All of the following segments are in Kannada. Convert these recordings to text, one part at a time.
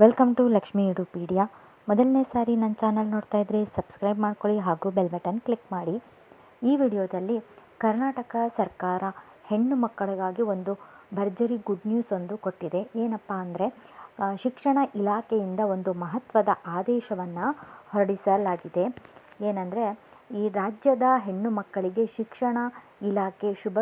ವೆಲ್ಕಮ್ ಟು ಲಕ್ಷ್ಮಿ ಯುಡುಪೀಡಿಯಾ ಮೊದಲನೇ ಸಾರಿ ನನ್ನ ಚಾನಲ್ ನೋಡ್ತಾ ಇದ್ದರೆ ಸಬ್ಸ್ಕ್ರೈಬ್ ಮಾಡ್ಕೊಳ್ಳಿ ಹಾಗೂ ಬೆಲ್ ಬಟನ್ ಕ್ಲಿಕ್ ಮಾಡಿ. ಈ ವಿಡಿಯೋದಲ್ಲಿ ಕರ್ನಾಟಕ ಸರ್ಕಾರ ಹೆಣ್ಣು ಮಕ್ಕಳಿಗಾಗಿ ಒಂದು ಭರ್ಜರಿ ಗುಡ್ ನ್ಯೂಸ್ ಒಂದು ಕೊಟ್ಟಿದೆ. ಏನಪ್ಪ ಅಂದರೆ ಶಿಕ್ಷಣ ಇಲಾಖೆಯಿಂದ ಒಂದು ಮಹತ್ವದ ಆದೇಶವನ್ನು ಹೊರಡಿಸಲಾಗಿದೆ. ಏನಂದರೆ, ಈ ರಾಜ್ಯದ ಹೆಣ್ಣು ಮಕ್ಕಳಿಗೆ ಶಿಕ್ಷಣ ಇಲಾಖೆ ಶುಭ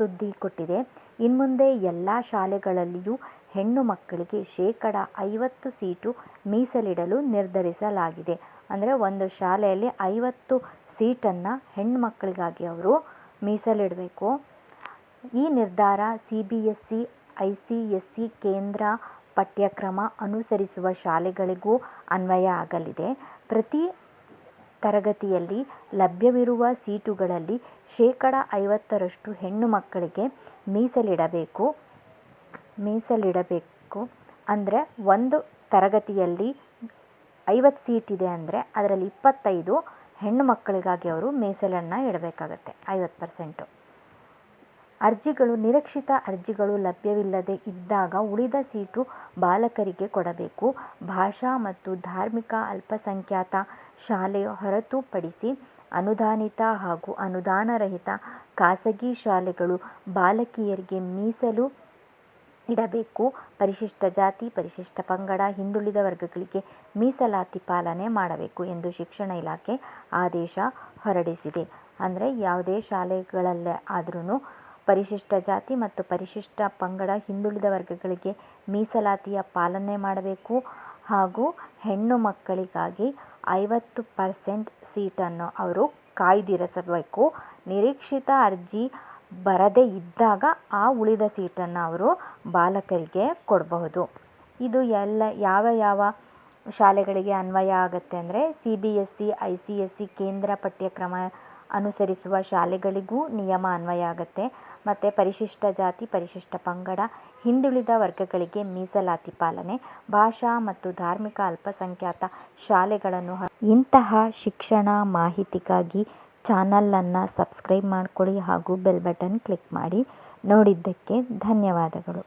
ಸುದ್ದಿ ಕೊಟ್ಟಿದೆ. ಇನ್ಮುಂದೆ ಎಲ್ಲ ಶಾಲೆಗಳಲ್ಲಿಯೂ ಹೆಣ್ಣು ಮಕ್ಕಳಿಗೆ ಶೇಕಡ ಐವತ್ತು ಸೀಟು ಮೀಸಲಿಡಲು ನಿರ್ಧರಿಸಲಾಗಿದೆ. ಅಂದರೆ ಒಂದು ಶಾಲೆಯಲ್ಲಿ ಐವತ್ತು ಸೀಟನ್ನು ಹೆಣ್ಣು ಮಕ್ಕಳಿಗಾಗಿ ಅವರು ಮೀಸಲಿಡಬೇಕು. ಈ ನಿರ್ಧಾರ C B S C I C S C ಕೇಂದ್ರ ಪಠ್ಯಕ್ರಮ ಅನುಸರಿಸುವ ಶಾಲೆಗಳಿಗೂ ಅನ್ವಯ ಆಗಲಿದೆ. ಪ್ರತಿ ತರಗತಿಯಲ್ಲಿ ಲಭ್ಯವಿರುವ ಸೀಟುಗಳಲ್ಲಿ ಶೇಕಡ ಐವತ್ತರಷ್ಟು ಹೆಣ್ಣು ಮಕ್ಕಳಿಗೆ ಮೀಸಲಿಡಬೇಕು. ಮೀಸಲಿಡಬೇಕು ಅಂದರೆ ಒಂದು ತರಗತಿಯಲ್ಲಿ ಐವತ್ತು ಸೀಟ್ ಇದೆ ಅಂದರೆ ಅದರಲ್ಲಿ ಇಪ್ಪತ್ತೈದು ಹೆಣ್ಣು ಮಕ್ಕಳಿಗಾಗಿ ಅವರು ಮೀಸಲನ್ನು ಇಡಬೇಕಾಗತ್ತೆ, ಐವತ್ತು ಪರ್ಸೆಂಟು. ಅರ್ಜಿಗಳು, ನಿರೀಕ್ಷಿತ ಅರ್ಜಿಗಳು ಲಭ್ಯವಿಲ್ಲದೆ ಇದ್ದಾಗ ಉಳಿದ ಸೀಟು ಬಾಲಕರಿಗೆ ಕೊಡಬೇಕು. ಭಾಷಾ ಮತ್ತು ಧಾರ್ಮಿಕ ಅಲ್ಪಸಂಖ್ಯಾತ ಶಾಲೆ ಹೊರತುಪಡಿಸಿ ಅನುದಾನಿತ ಹಾಗೂ ಅನುದಾನರಹಿತ ಖಾಸಗಿ ಶಾಲೆಗಳು ಬಾಲಕಿಯರಿಗೆ ಮೀಸಲು ಇಡಬೇಕು. ಪರಿಶಿಷ್ಟ ಜಾತಿ, ಪರಿಶಿಷ್ಟ ಪಂಗಡ, ಹಿಂದುಳಿದ ವರ್ಗಗಳಿಗೆ ಮೀಸಲಾತಿ ಪಾಲನೆ ಮಾಡಬೇಕು ಎಂದು ಶಿಕ್ಷಣ ಇಲಾಖೆ ಆದೇಶ ಹೊರಡಿಸಿದೆ. ಅಂದರೆ ಯಾವುದೇ ಶಾಲೆಗಳಲ್ಲೇ ಆದ್ರೂ ಪರಿಶಿಷ್ಟ ಜಾತಿ ಮತ್ತು ಪರಿಶಿಷ್ಟ ಪಂಗಡ ಹಿಂದುಳಿದ ವರ್ಗಗಳಿಗೆ ಮೀಸಲಾತಿಯ ಪಾಲನೆ ಮಾಡಬೇಕು ಹಾಗೂ ಹೆಣ್ಣು ಮಕ್ಕಳಿಗಾಗಿ ಐವತ್ತು ಪರ್ಸೆಂಟ್ ಸೀಟನ್ನು ಅವರು ಕಾಯ್ದಿರಿಸಬೇಕು. ನಿರೀಕ್ಷಿತ ಅರ್ಜಿ ಬರದೇ ಇದ್ದಾಗ ಆ ಉಳಿದ ಸೀಟನ್ನು ಅವರು ಬಾಲಕರಿಗೆ ಕೊಡಬಹುದು. ಇದು ಎಲ್ಲ ಯಾವ ಯಾವ ಶಾಲೆಗಳಿಗೆ ಅನ್ವಯ ಆಗುತ್ತೆ ಅಂದರೆ C B S C I C S C ಕೇಂದ್ರ ಪಠ್ಯಕ್ರಮ ಅನುಸರಿಸುವ ಶಾಲೆಗಳಿಗೂ ನಿಯಮ ಅನ್ವಯ ಆಗುತ್ತೆ ಮತ್ತು ಪರಿಶಿಷ್ಟ ಜಾತಿ, ಪರಿಶಿಷ್ಟ ಪಂಗಡ, ಹಿಂದುಳಿದ ವರ್ಗಗಳಿಗೆ ಮೀಸಲಾತಿ ಪಾಲನೆ, ಭಾಷಾ ಮತ್ತು ಧಾರ್ಮಿಕ ಅಲ್ಪಸಂಖ್ಯಾತ ಶಾಲೆಗಳನ್ನು ಇಂತಹ ಶಿಕ್ಷಣ ಮಾಹಿತಿಗಾಗಿ ಚಾನಲನ್ನು ಸಬ್ಸ್ಕ್ರೈಬ್ ಮಾಡ್ಕೊಳ್ಳಿ ಹಾಗೂ ಬೆಲ್ ಬಟನ್ ಕ್ಲಿಕ್ ಮಾಡಿ. ನೋಡಿದ್ದಕ್ಕೆ ಧನ್ಯವಾದಗಳು.